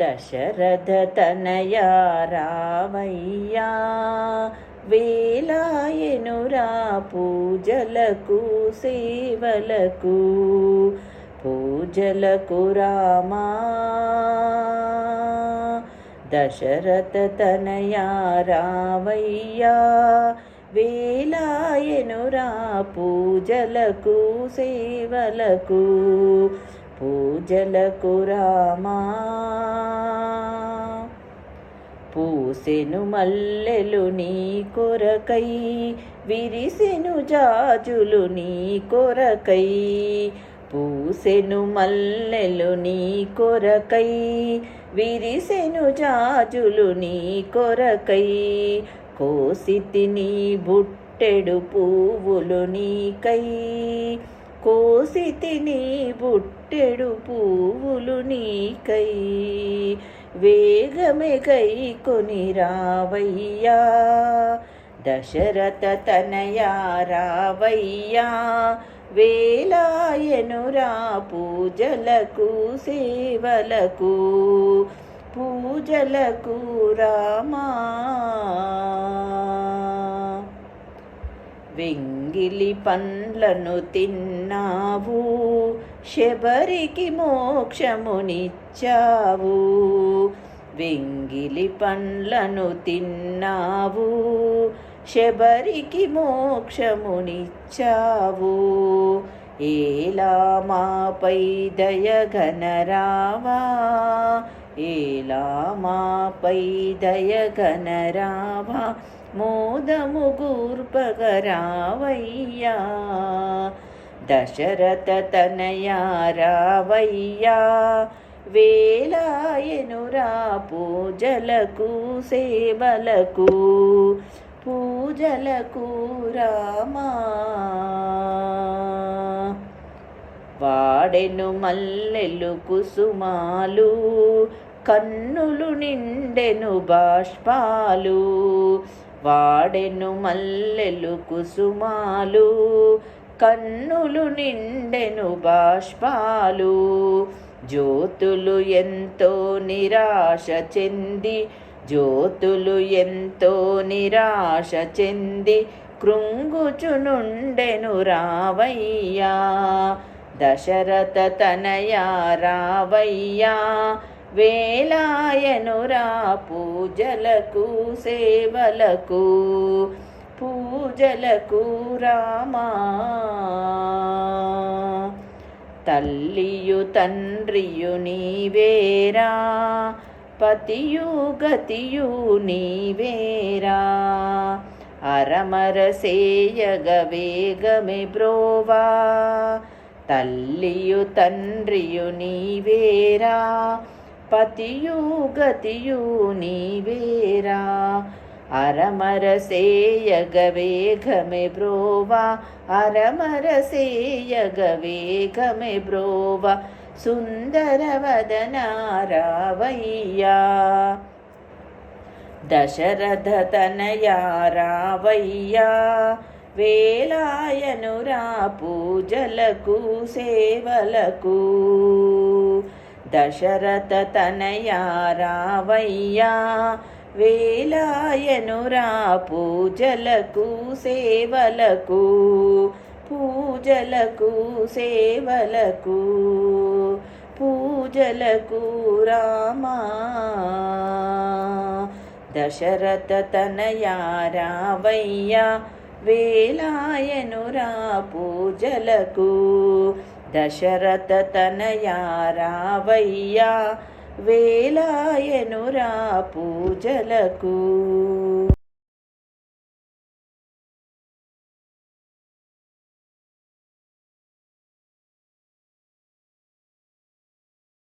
దశరథ తనయా వేలాయనురా పూజలకు సేవలకు పూజలకు రామా. దశరథ రావయ్యా వేలాయనురా పూజలకు సేవలకు పూజలకు రామా. పూసెను మల్లెలు నీ కొరకై విరిసెను జాజులు నీ కొరకై. పూసెను మల్లెలు నీ కొరకై విరిసెను జాజులు నీ కొరకై. కోసితి నీ బుట్టెడు పువ్వులు నీకై కోసితి నీ బుట్టెడు పువ్వులు నీకై. వేగమే కై కొని రావయ్యా. దశరథ తనయా రావయ్యా. వేలాయనురా పూజలకు సేవలకు. పూజలకు రామా. వెంగిలి పండ్లను తిన్నావు శబరికి మోక్షమునిచ్చావు. వెంగిలి పండ్లను తిన్నావు శబరికి మోక్షమునిచ్చావు. ఏలా మాపై దయగనరావా ఏలా మాపై దయగనరావా మోదము గూర్పగరావయ్యా దశరథ తనయా రావయ్యా వేలాయనురా పూజలకు సేవలకు పూజలకు రామా. వాడెను మల్లెలు కుసుమాలు కన్నులు నిండెను బాష్పాలు వాడెను మల్లెలు కుసుమాలు కన్నులు నిండెను బాష్పాలు జ్యోతులు ఎంతో నిరాశ చెంది జ్యోతులు ఎంతో నిరాశ చెంది కృంగుచునుండెను రావయ్యా దశరథ తనయా రావయ్యా వేలాయనురా పూజలకు సేవలకు పూజలకు రామా. తల్లియు తండ్రియు నీవేరా పతియు గతియు నీవేరా. అరమర సేయగ వేగమే బ్రోవా తల్లియు తండ్రియు నీవేరా. పతియు గతియు నీవేరా. అరమర సేయగ బ్రోవా. అరమర సేయగ బ్రోవా. సుందరవదన రావయ్యా దశరథ తనయా రావయ్యా వేలాయనురా పూజలకు సేవలకు. దశరథ తనయా రావయ్యా వేలాయనురా పూజలకు సేవలకు పూజలకు సేవలకు పూజలకు రామా. దశరథ తనయా రావయ్యా వేలాయనురా పూజలకు దశరథ తనయా రావయ్యా వేలాయనురా పూజలకు.